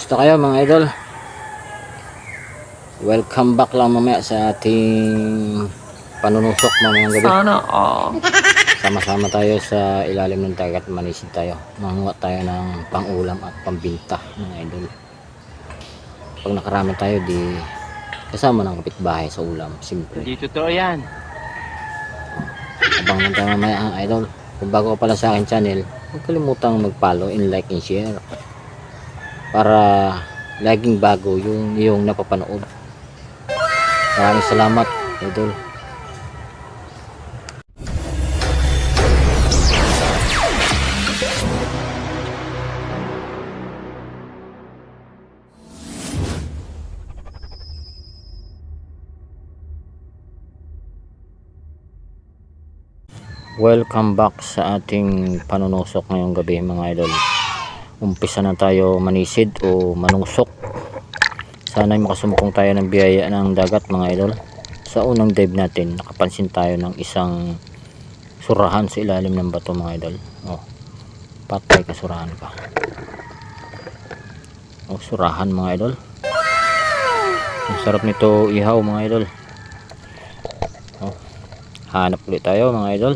Musta kayo mga idol? Welcome back lang mamaya sa ating panunusok mamayang gabi. Sana all. Sama-sama tayo sa ilalim ng dagat, manisid tayo. Manguha tayo ng pangulam at pambinta mga idol. Pag nakarami tayo, di kasama ng kapitbahay sa ulam. Simple. Hindi totoo yan. Abang lang tayo mamaya mga idol. Kung bago ka pala sa akin channel, huwag kalimutang mag-follow and like and share. Para laging bago yung yung napapanood. Maraming salamat, idol. Welcome back sa ating panunusok ngayong gabi mga idol. Umpisa na tayo manisid o manusok. Sana ay makasumukong tayo ng biyaya ng dagat mga idol. Sa unang dive natin, nakapansin tayo ng isang surahan sa ilalim ng bato mga idol. Oh, patay ka surahan ka. Oh, surahan mga idol. Ang sarap nito ihaw mga idol. Oh, hanap ulit tayo mga idol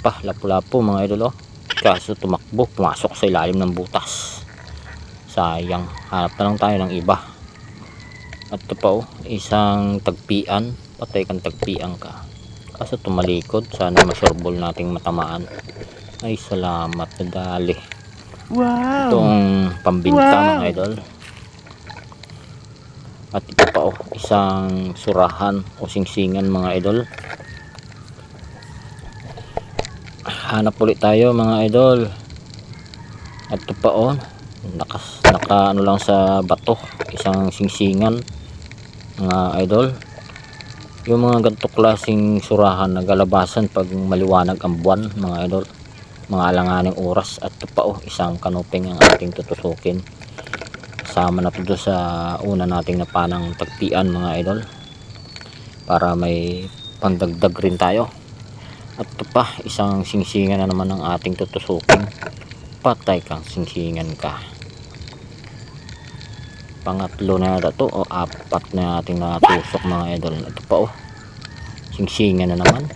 pa lapu-lapu mga idol oh. Kaso tumakbo pumasok sa ilalim ng butas. Sayang hanap na lang tayo ng iba. At ito pa oh isang tagpian. Patay kang tagpian ka. Kaso tumalikod sana masurbol nating matamaan. Ay salamat na dali Wow. itong pambinta Wow. mga idol. At ito pa oh isang surahan o singsingan mga idol hanap ulit tayo mga idol. At ito pa oh. Nakas, naka ano lang sa bato. Isang singsingan mga idol. Yung mga ganito klaseng surahan nagalabasan pag maliwanag ang buwan mga idol. Mga alanganing oras. At ito pa oh. Isang kanuping ang ating tutusukin. Kasama na to sa una nating napanang tagpian mga idol. Para may pandagdag rin tayo at pa, isang singsingan na naman ang ating tutusukin. Patay kang singsingan ka. Pangatlo na yata to o apat na ating natusok mga idol. Ito pa oh. Singsingan na naman.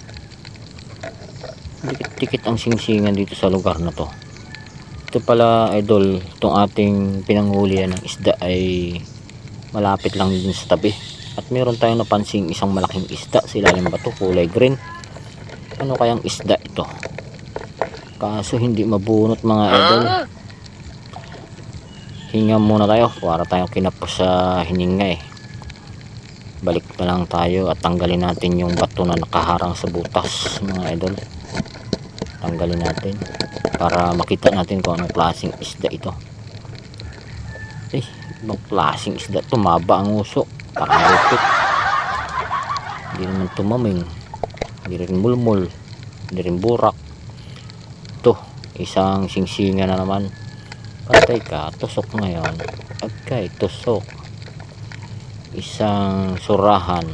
Dikit-dikit ang singsingan dito sa lugar na to. Ito pala idol, itong ating pinanghulihan ng isda ay malapit lang din sa tabi. At meron tayong napansing isang malaking isda sa ilalim ba to, kulay green ano kayang isda ito? Kaso hindi mabunot mga idol. Hinga muna tayo. Para tayong kinapos sa hininga eh. Balik na lang tayo at tanggalin natin yung bato na nakaharang sa butas mga idol. Tanggalin natin para makita natin kung anong klaseng isda ito. Eh ibang klaseng isda? Tumaba ang uso. Pakalupit hindi naman tumaming hindi rin mulmul hindi rin burak. Ito isang singsinga na naman. Patay ka tusok ngayon. Agkay tusok. Isang surahan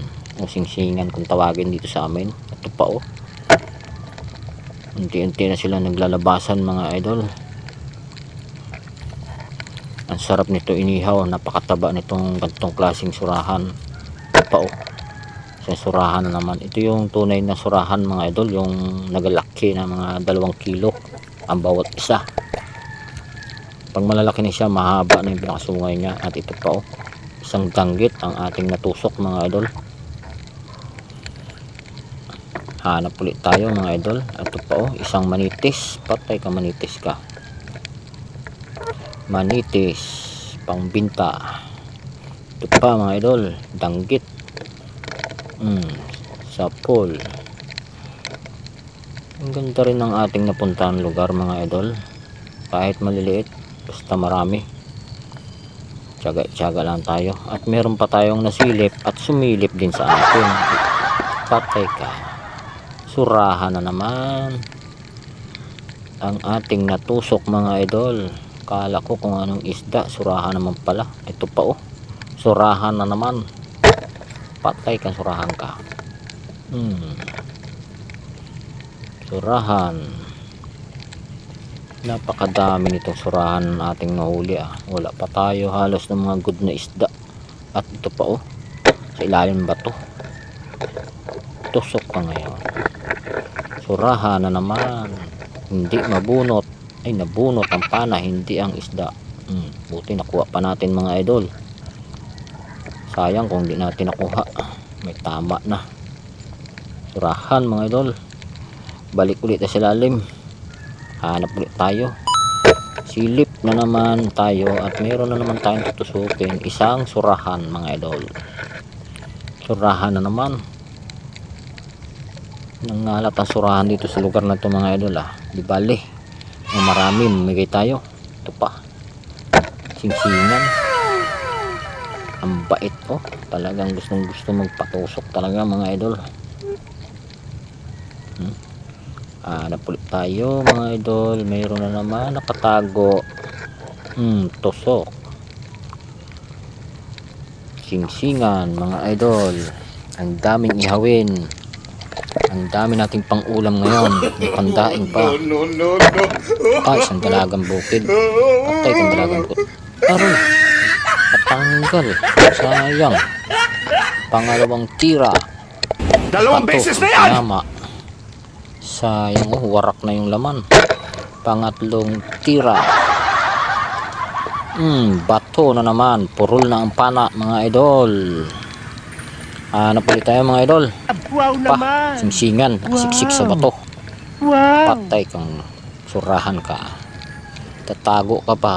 o singsingan kung tawagin dito sa amin. Ito pa oh. Unti-unti na sila naglalabasan mga idol. Ang sarap nito inihaw. Napakataba nitong gantong klaseng surahan. Ito pa oh sa surahan na naman. Ito yung tunay na surahan mga idol yung nagalaki na mga dalawang kilo ang bawat isa. Pag malalaki na siya mahaba na yung pinakasungay niya. At ito pa oh isang danggit ang ating natusok mga idol. Hanap ulit tayo mga idol. Ito pa oh isang manitis. Patay ka manitis ka. Manitis pangbinta. Ito pa mga idol danggit Mm, sapol. Ang ganda rin ng ating napuntahan lugar mga idol. Kahit maliliit, basta marami. Tsaga-tsaga lang tayo. At meron pa tayong nasilip at sumilip din sa atin. Patay ka. Surahan na naman. Ang ating natusok mga idol. Kala ko kung anong isda. Surahan naman pala. Ito pa oh. Surahan na naman patay kang surahan ka. Hmm. surahan. Napakadami nitong surahan ng ating nahuli ah. wala pa tayo halos ng mga good na isda. At ito pa oh. Sa ilalim ba to? Tusok pa ngayon. Surahan na naman. Hindi mabunot. Ay nabunot ang pana hindi ang isda. Hmm, buti nakuha pa natin mga idol sayang kung hindi natin nakuha. May tama na. Surahan mga idol. Balik ulit sa lalim. Hanap ulit tayo. Silip na naman tayo at meron na naman tayong tutusukin isang surahan mga idol. Surahan na naman. Nangalat ang surahan dito sa lugar na to mga idol ah. Di bali marami mamigay tayo. Ito pa. Singsingan ang bait oh. Talagang gustong gusto magpatusok talaga mga idol. Hmm? hanap ulit tayo mga idol. Mayroon na naman nakatago. Hmm tusok. Singsingan mga idol. Ang daming ihawin. Ang dami nating pang ulam ngayon. May pandaing pa. No, no, no. pa isang dalagang bukid. Patay kang dalagang bukid. Aroy patanggal sayang pangalawang tira Dalawang Pato, beses na yan! Tama. Sayang oh, warak na yung laman. Pangatlong tira. Hmm, bato na naman. Purol na ang pana, mga idol. Hanap ulit tayo mga idol. Wow Pa, naman. singsingan. Nakasiksik sa bato. Wow. Patay kang surahan ka. Tatago ka pa.